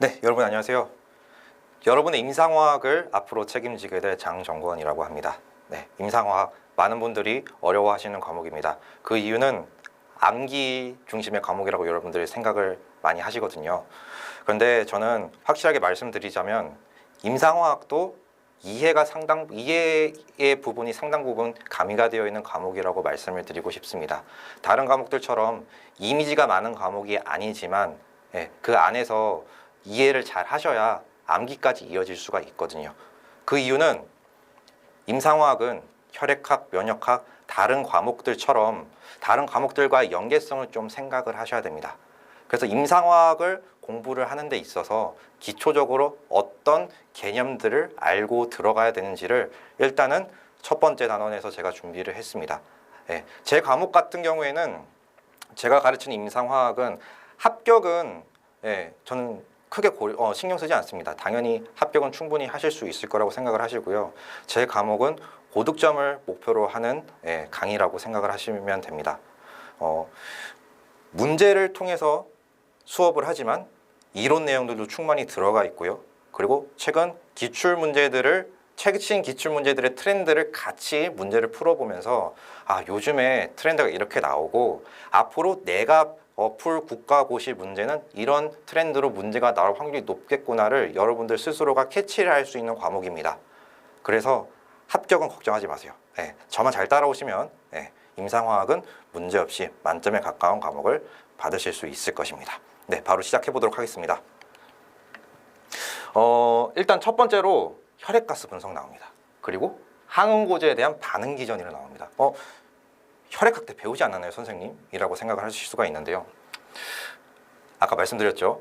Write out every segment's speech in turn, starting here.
네, 여러분 안녕하세요. 여러분의 임상화학을 앞으로 책임지게 될 장정권이라고 합니다. 네, 임상화학 많은 분들이 어려워하시는 과목입니다. 그 이유는 암기 중심의 과목이라고 여러분들이 생각을 많이 하시거든요. 그런데 저는 확실하게 말씀드리자면 임상화학도 이해가 상당 이해의 부분이 상당 부분 가미가 되어 있는 과목이라고 말씀을 드리고 싶습니다. 다른 과목들처럼 이미지가 많은 과목이 아니지만 예, 그 안에서 이해를 잘 하셔야 암기까지 이어질 수가 있거든요. 그 이유는 임상화학은 혈액학, 면역학 다른 과목들처럼 다른 과목들과 연계성을 좀 생각을 하셔야 됩니다. 그래서 임상화학을 공부를 하는 데 있어서 기초적으로 어떤 개념들을 알고 들어가야 되는지를 일단은 첫 번째 단원에서 제가 준비를 했습니다. 예, 제 과목 같은 경우에는 제가 가르치는 임상화학은 합격은 예, 저는 크게 고, 어, 신경 쓰지 않습니다. 당연히 합격은 충분히 하실 수 있을 거라고 생각을 하시고요. 제 과목은 고득점을 목표로 하는 예, 강의라고 생각을 하시면 됩니다. 어, 문제를 통해서 수업을 하지만 이론 내용들도 충분히 들어가 있고요. 그리고 최근 기출 문제들을 최신 기출 문제들의 트렌드를 같이 문제를 풀어보면서 아 요즘에 트렌드가 이렇게 나오고 앞으로 내가 어, 풀 국가고시 문제는 이런 트렌드로 문제가 나올 확률이 높겠구나를 여러분들 스스로가 캐치를 할 수 있는 과목입니다. 그래서 합격은 걱정하지 마세요. 예, 저만 잘 따라오시면 예, 임상화학은 문제없이 만점에 가까운 과목을 받으실 수 있을 것입니다. 네, 바로 시작해 보도록 하겠습니다. 어, 일단 첫 번째로 혈액가스 분석 나옵니다. 그리고 항응고제에 대한 반응 기전이라 나옵니다. 어, 혈액학 때 배우지 않았나요, 선생님?이라고 생각을 하실 수가 있는데요. 아까 말씀드렸죠.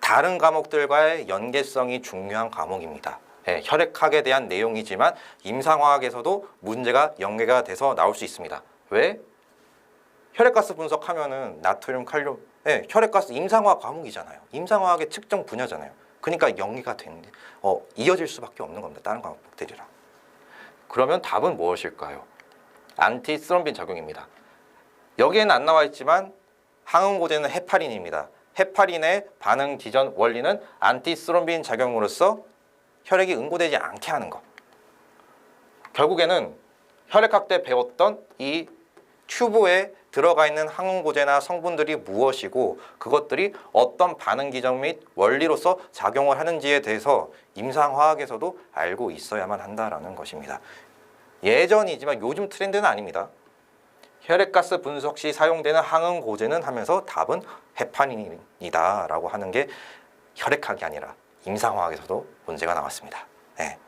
다른 과목들과의 연계성이 중요한 과목입니다. 예, 혈액학에 대한 내용이지만 임상화학에서도 문제가 연계가 돼서 나올 수 있습니다. 왜? 혈액가스 분석하면은 나트륨, 칼륨, 예, 혈액가스 임상화학 과목이잖아요. 임상화학의 특정 분야잖아요. 그러니까 연계가 된, 어, 이어질 수밖에 없는 겁니다. 다른 과목들이랑. 그러면 답은 무엇일까요? 안티스롬빈 작용입니다. 여기에는 안 나와 있지만 항응고제는 헤파린입니다. 헤파린의 반응 기전 원리는 안티스롬빈 작용으로서 혈액이 응고되지 않게 하는 것. 결국에는 혈액학 때 배웠던 이 튜브에 들어가 있는 항응고제나 성분들이 무엇이고 그것들이 어떤 반응 기전 및 원리로서 작용을 하는지에 대해서 임상화학에서도 알고 있어야만 한다라는 것입니다. 예전이지만 요즘 트렌드는 아닙니다. 혈액가스 분석 시 사용되는 항응 고제는 하면서 답은 헤파린이다 라고 하는 게 혈액학이 아니라 임상화학에서도 문제가 나왔습니다. 네.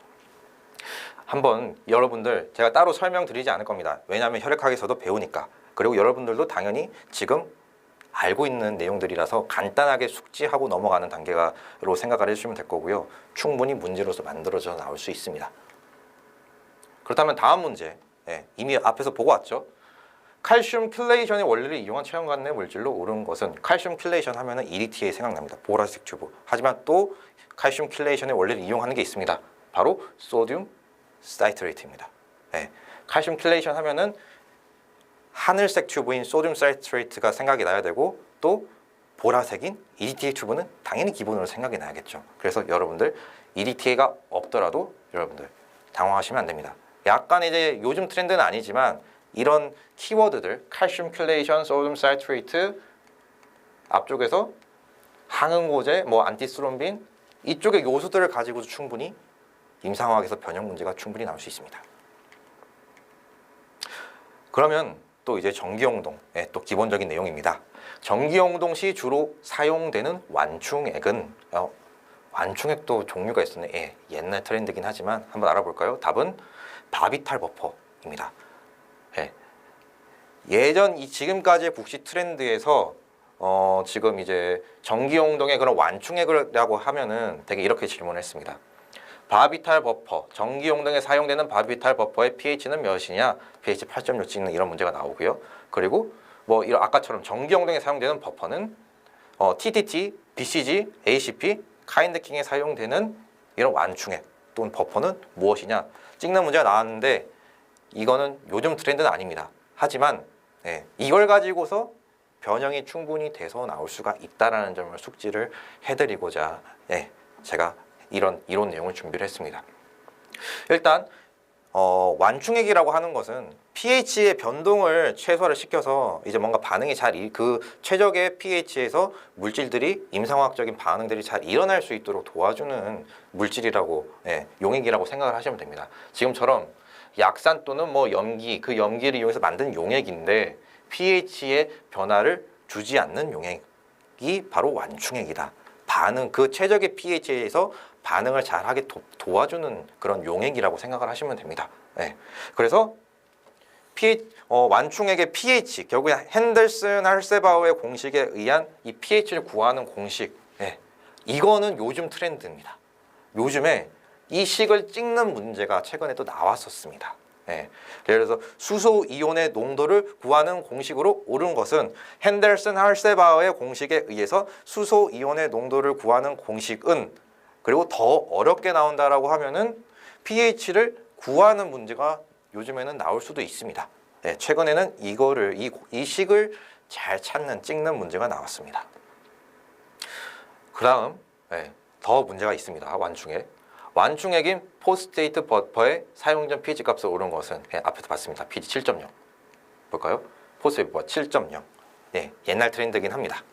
한번 여러분들 제가 따로 설명드리지 않을 겁니다. 왜냐하면 혈액학에서도 배우니까. 그리고 여러분들도 당연히 지금 알고 있는 내용들이라서 간단하게 숙지하고 넘어가는 단계로 생각을 해주시면 될 거고요. 충분히 문제로서 만들어져 나올 수 있습니다. 그렇다면 다음 문제. 네, 이미 앞에서 보고 왔죠. 칼슘 킬레이션의 원리를 이용한 체험관내 물질로 오른 것은 칼슘 킬레이션 하면은 EDTA 생각납니다. 보라색 튜브. 하지만 또 칼슘 킬레이션의 원리를 이용하는 게 있습니다. 바로 소듐 사이트레이트입니다. 네. 칼슘 킬레이션 하면은 하늘색 튜브인 소듐 사이트레이트가 생각이 나야 되고 또 보라색인 EDTA 튜브는 당연히 기본으로 생각이 나야겠죠. 그래서 여러분들 EDTA가 없더라도 여러분들 당황하시면 안 됩니다. 약간 이제 요즘 트렌드는 아니지만 이런 키워드들 칼슘 킬레이션, 소듐 사이트레이트 앞쪽에서 항응고제, 뭐 안티스롬빈 이쪽의 요소들을 가지고도 충분히 임상화학에서 변형 문제가 충분히 나올 수 있습니다. 그러면 또 이제 전기용동의 또 기본적인 내용입니다. 전기용동 시 주로 사용되는 완충액은 어, 완충액도 종류가 있었네. 예, 옛날 트렌드긴 하지만 한번 알아볼까요? 답은 바비탈 버퍼입니다. 예. 예전 이 지금까지의 국시 트렌드에서 어, 지금 이제 전기용동의 그런 완충액이라고 하면은 되게 이렇게 질문했습니다. 바비탈 버퍼, 전기용동에 사용되는 바비탈 버퍼의 pH는 몇이냐? pH 8.6 찍는 이런 문제가 나오고요. 그리고 뭐 이런 아까처럼 전기용동에 사용되는 버퍼는 어, TTT, BCG, ACP, 카인드킹에 사용되는 이런 완충액 또는 버퍼는 무엇이냐? 찍는 문제가 나왔는데 이거는 요즘 트렌드는 아닙니다. 하지만 예, 이걸 가지고서 변형이 충분히 돼서 나올 수가 있다라는 점을 숙지를 해드리고자 예, 제가 이런 이론 내용을 준비를 했습니다. 일단 어, 완충액이라고 하는 것은 pH의 변동을 최소화를 시켜서 이제 뭔가 반응이 잘 그 최적의 pH에서 물질들이 임상화학적인 반응들이 잘 일어날 수 있도록 도와주는 물질이라고 예, 용액이라고 생각을 하시면 됩니다. 지금처럼 약산 또는 뭐 염기 그 염기를 이용해서 만든 용액인데 pH의 변화를 주지 않는 용액이 바로 완충액이다. 반응 그 최적의 pH에서 반응을 잘하게 도, 도와주는 그런 용액이라고 생각을 하시면 됩니다. 예. 그래서 pH, 어, 완충액의 pH 결국에 핸델슨 할세바우의 공식에 의한 이 pH를 구하는 공식 예. 이거는 요즘 트렌드입니다. 요즘에 이 식을 찍는 문제가 최근에 또 나왔었습니다. 예. 예를 들어서 수소 이온의 농도를 구하는 공식으로 옳은 것은 핸델슨 할세바우의 공식에 의해서 수소 이온의 농도를 구하는 공식은 그리고 더 어렵게 나온다라고 하면은 pH를 구하는 문제가 요즘에는 나올 수도 있습니다. 예, 최근에는 이거를 이, 이 식을 잘 찾는 찍는 문제가 나왔습니다. 그다음 예, 더 문제가 있습니다. 완충액. 완충액인 포스테이트 버퍼의 사용 전 pH 값을 오른 것은 예, 앞에서 봤습니다. pH 7.0 볼까요? 포스테이트 버퍼 7.0 예, 옛날 트렌드긴 합니다.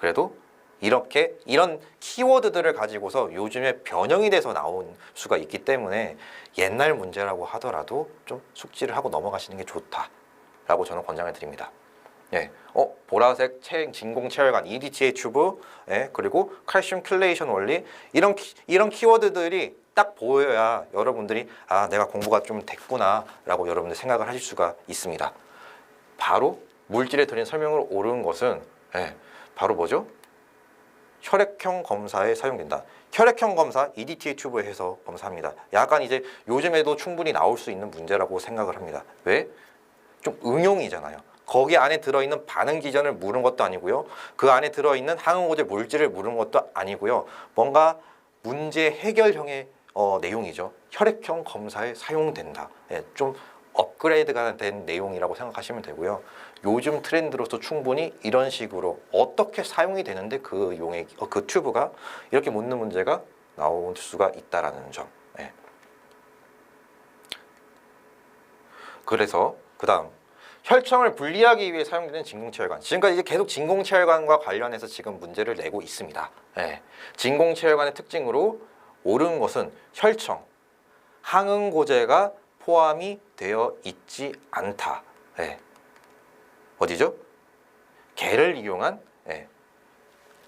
그래도 이렇게 이런 키워드들을 가지고서 요즘에 변형이 돼서 나온 수가 있기 때문에 옛날 문제라고 하더라도 좀 숙지를 하고 넘어가시는 게 좋다라고 저는 권장을 드립니다. 예, 어 보라색 체, 진공 체열관 EDTA 튜브, 예, 그리고 칼슘 킬레이션 원리 이런 키, 이런 키워드들이 딱 보여야 여러분들이 아 내가 공부가 좀 됐구나라고 여러분들 생각을 하실 수가 있습니다. 바로 물질에 드린 설명으로 옳은 것은 예, 바로 뭐죠? 혈액형 검사에 사용된다. 혈액형 검사 EDTA 튜브에 해서 검사합니다. 약간 이제 요즘에도 충분히 나올 수 있는 문제라고 생각을 합니다. 왜? 좀 응용이잖아요. 거기 안에 들어있는 반응 기전을 물은 것도 아니고요. 그 안에 들어있는 항응고제 물질을 물은 것도 아니고요. 뭔가 문제 해결형의 어, 내용이죠. 혈액형 검사에 사용된다. 예, 좀 업그레이드가 된 내용이라고 생각하시면 되고요. 요즘 트렌드로서 충분히 이런 식으로 어떻게 사용이 되는데 그 용액, 어, 그 튜브가 이렇게 묻는 문제가 나올 수가 있다라는 점. 예. 그래서 그 다음 혈청을 분리하기 위해 사용되는 진공체혈관. 지금까지 이제 계속 진공체혈관과 관련해서 지금 문제를 내고 있습니다. 예. 진공체혈관의 특징으로 옳은 것은 혈청, 항응고제가 포함이 되어 있지 않다. 예. 어디죠? 개를 이용한 예.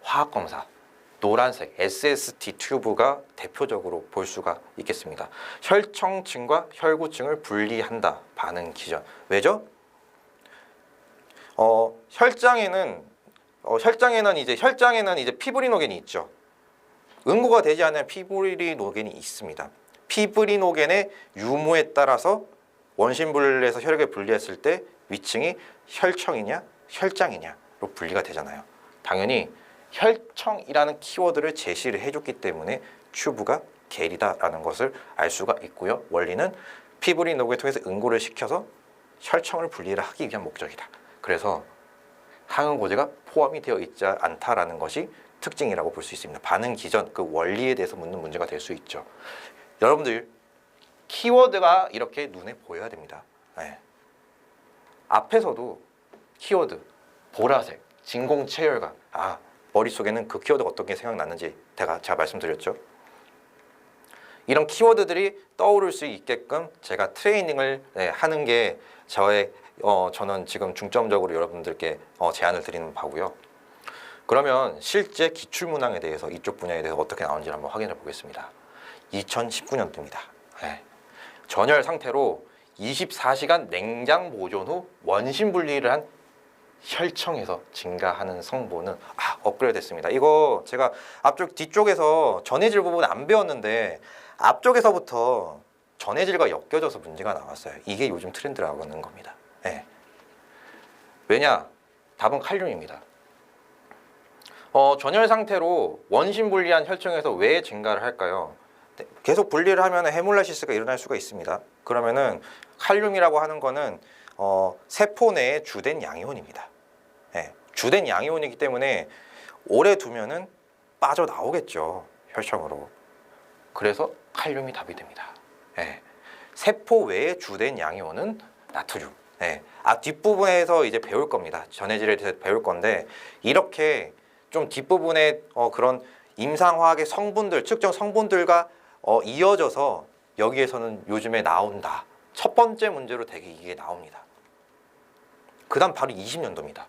화학 검사. 노란색 SST 튜브가 대표적으로 볼 수가 있겠습니다. 혈청층과 혈구층을 분리한다. 반응 기전. 왜죠? 어, 혈장에는 어, 혈장에는 이제 혈장에는 이제 피브리노겐이 있죠. 응고가 되지 않은 피브리노겐이 있습니다. 피브리노겐의 유무에 따라서 원심 분리해서 혈액을 분리했을 때 위층이 혈청이냐 혈장이냐로 분리가 되잖아요. 당연히 혈청이라는 키워드를 제시를 해줬기 때문에 튜브가 겔이다라는 것을 알 수가 있고요. 원리는 피브리노겐을 통해서 응고를 시켜서 혈청을 분리를 하기 위한 목적이다. 그래서 항응고제가 포함이 되어 있지 않다라는 것이 특징이라고 볼 수 있습니다. 반응 기전 그 원리에 대해서 묻는 문제가 될 수 있죠. 여러분들 키워드가 이렇게 눈에 보여야 됩니다. 네. 앞에서도 키워드 보라색 진공 체열관 아 머릿속에는 그 키워드가 어떤 게 생각났는지 제가 제가 말씀드렸죠. 이런 키워드들이 떠오를 수 있게끔 제가 트레이닝을 네, 하는 게 저의 어, 저는 지금 중점적으로 여러분들께 어, 제안을 드리는 바고요. 그러면 실제 기출문항에 대해서 이쪽 분야에 대해서 어떻게 나오는지 한번 확인해 보겠습니다. 2019년도입니다. 네. 전열 상태로 24시간 냉장 보존 후 원심 분리를 한 혈청에서 증가하는 성분은 아 업그레이드 됐습니다. 이거 제가 앞쪽 뒤쪽에서 전해질 부분 안 배웠는데 앞쪽에서부터 전해질과 엮여져서 문제가 나왔어요. 이게 요즘 트렌드라고 하는 겁니다. 네. 왜냐? 답은 칼륨입니다. 어, 전열 상태로 원심 분리한 혈청에서 왜 증가를 할까요? 네, 계속 분리를 하면 헤몰라시스가 일어날 수가 있습니다. 그러면은 칼륨이라고 하는 거는 어, 세포 내의 주된 양이온입니다. 예, 주된 양이온이기 때문에 오래 두면은 빠져나오겠죠 혈청으로. 그래서 칼륨이 답이 됩니다. 예. 세포 외에 주된 양이온은 나트륨. 예. 아 뒷부분에서 이제 배울 겁니다. 전해질에 대해서 배울 건데 이렇게 좀 뒷부분에 어, 그런 임상화학의 성분들, 측정 성분들과 어, 이어져서 여기에서는 요즘에 나온다. 첫 번째 문제로 되게 이게 나옵니다. 그 다음 바로 20년도입니다.